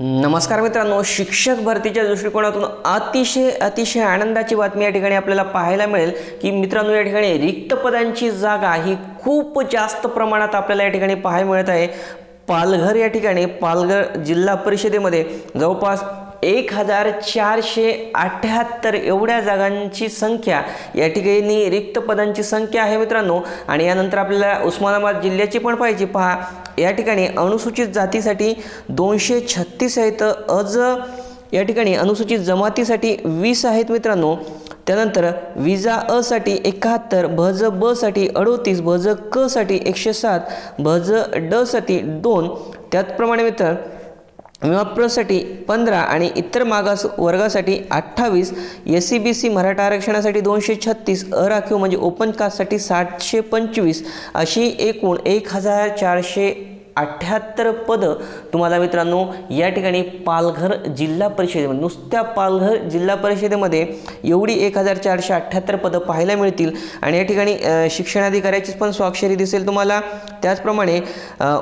नमस्कार मित्रांनो शिक्षक भरतीच्या दृष्टिकोनातून अतिशय अतिशय आनंदाची बातमी या ठिकाणी आपल्याला पाहायला मिळेल की मित्रांनो या ठिकाणी रिक्त पदांची जागा ही खूप जास्त प्रमाणात आपल्याला या ठिकाणी पाहायला मिळत आहे. पालघर या ठिकाणी पालघर जिल्हा परिषदेमध्ये जवळपास एक हजार चारशे अठ्ठ्याहत्तर एवढ्या जागांची संख्या या ठिकाणी रिक्त पदांची संख्या आहे मित्रांनो. आणि यानंतर आपल्याला उस्मानाबाद जिल्ह्याची पण पाहिजे पहा या ठिकाणी अनुसूचित जातीसाठी दोनशे छत्तीस आहेत. अज या ठिकाणी अनुसूचित जमातीसाठी वीस आहेत मित्रांनो. त्यानंतर विजा असाठी एकाहत्तर भज ब साठी अडोतीस भज क साठी एकशे सात भज ड साठी दोन. त्याचप्रमाणे मित्र विमाप्रसाठी पंधरा आणि इतर मागास वर्गासाठी अठ्ठावीस S C B C Maratha आरक्षणासाठी दोनशे छत्तीस अराखीव म्हणजे ओपन कास्टसाठी सातशे पंचवीस अशी एकूण एक हजार चारशे अठ्ठ्याहत्तर पदं तुम्हाला मित्रांनो या ठिकाणी पालघर जिल्हा परिषदेमध्ये नुसत्या पालघर जिल्हा परिषदेमध्ये एवढी एक हजार चारशे अठ्ठ्याहत्तर पदं पाहायला मिळतील. आणि या ठिकाणी शिक्षणाधिकाऱ्याचीच पण स्वाक्षरी दिसेल तुम्हाला. त्याचप्रमाणे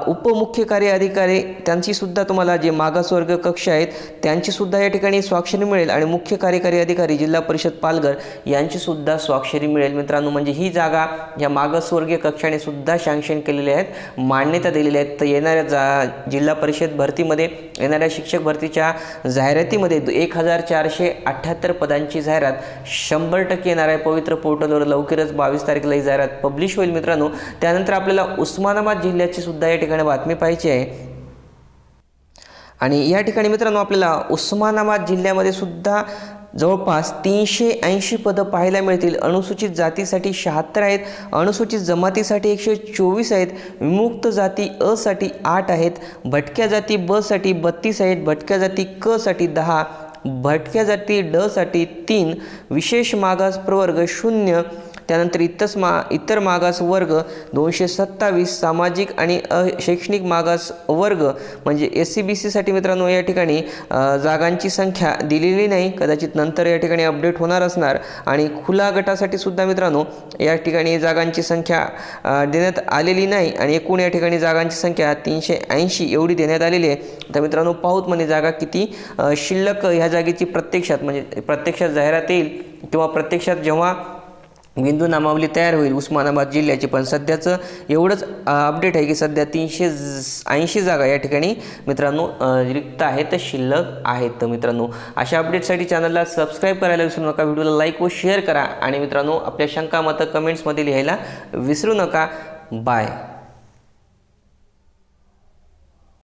उपमुख्य कार्य अधिकारी त्यांचीसुद्धा तुम्हाला जे मागासवर्ग कक्ष आहेत त्यांचीसुद्धा या ठिकाणी स्वाक्षरी मिळेल. आणि मुख्य कार्यकारी अधिकारी जिल्हा परिषद पालघर यांचीसुद्धा स्वाक्षरी मिळेल मित्रांनो. म्हणजे ही जागा या मागासवर्गीय कक्षाने सुद्धा सँक्शन केलेल्या आहेत मान्यता दिलेल्या आहेत. तर येणाऱ्या जा जिल्हा परिषद भरतीमध्ये येणाऱ्या शिक्षक भरतीच्या जाहिरातीमध्ये एक हजार चारशे अठ्ठ्याहत्तर पदांची जाहिरात शंभर टक्के येणार आहे पवित्र पोर्टलवर लवकरच बावीस तारखेला ही जाहिरात पब्लिश होईल मित्रांनो. त्यानंतर आपल्याला उस्मानाबाद जिल्ह्याची सुद्धा या ठिकाणी बातमी पाहिजे आहे. आणि या ठिकाणी मित्रांनो आपल्याला उस्मानाबाद जिल्ह्यामध्ये सुद्धा जवळपास तीनशे ऐंशी पदं पाहायला मिळतील. अनुसूचित जातीसाठी शहात्तर आहेत. अनुसूचित जमातीसाठी एकशे चोवीस आहेत. विमुक्त जाती असाठी आठ आहेत. भटक्या जाती बसाठी बत्तीस आहेत. भटक्या जाती क साठी दहा भटक्या जाती ड साठी तीन. विशेष मागास प्रवर्ग शून्य. त्यानंतर इतर मा इतर मागास वर्ग दोनशे सत्तावीस सामाजिक आणि शैक्षणिक मागास वर्ग म्हणजे एस सी बी सीसाठी मित्रांनो या ठिकाणी जागांची संख्या दिलेली नाही. कदाचित नंतर या ठिकाणी अपडेट होणार असणार. आणि खुला गटासाठी सुद्धा मित्रांनो या ठिकाणी जागांची संख्या देण्यात आलेली नाही. आणि एकूण या ठिकाणी जागांची संख्या तीनशे ऐंशी एवढी देण्यात आलेली आहे. तर मित्रांनो पाहूत म्हणजे जागा किती? शिल्लक ह्या जागेची प्रत्यक्षात म्हणजे प्रत्यक्षात जाहिरात येईल किंवा प्रत्यक्षात जेव्हा बिंदू नामावली तयार होईल. उस्मानाबाद जिल्ह्याची पण सध्याचं एवढंच अपडेट आहे की सध्या तीनशे ऐंशी जागा या ठिकाणी मित्रांनो रिक्त आहेत शिल्लक आहेत तर मित्रांनो. अशा अपडेटसाठी चॅनलला सबस्क्राईब करायला विसरू नका. व्हिडिओला लाईक व शेअर करा. आणि मित्रांनो आपल्या शंका मतं कमेंट्समध्ये लिहायला विसरू नका. बाय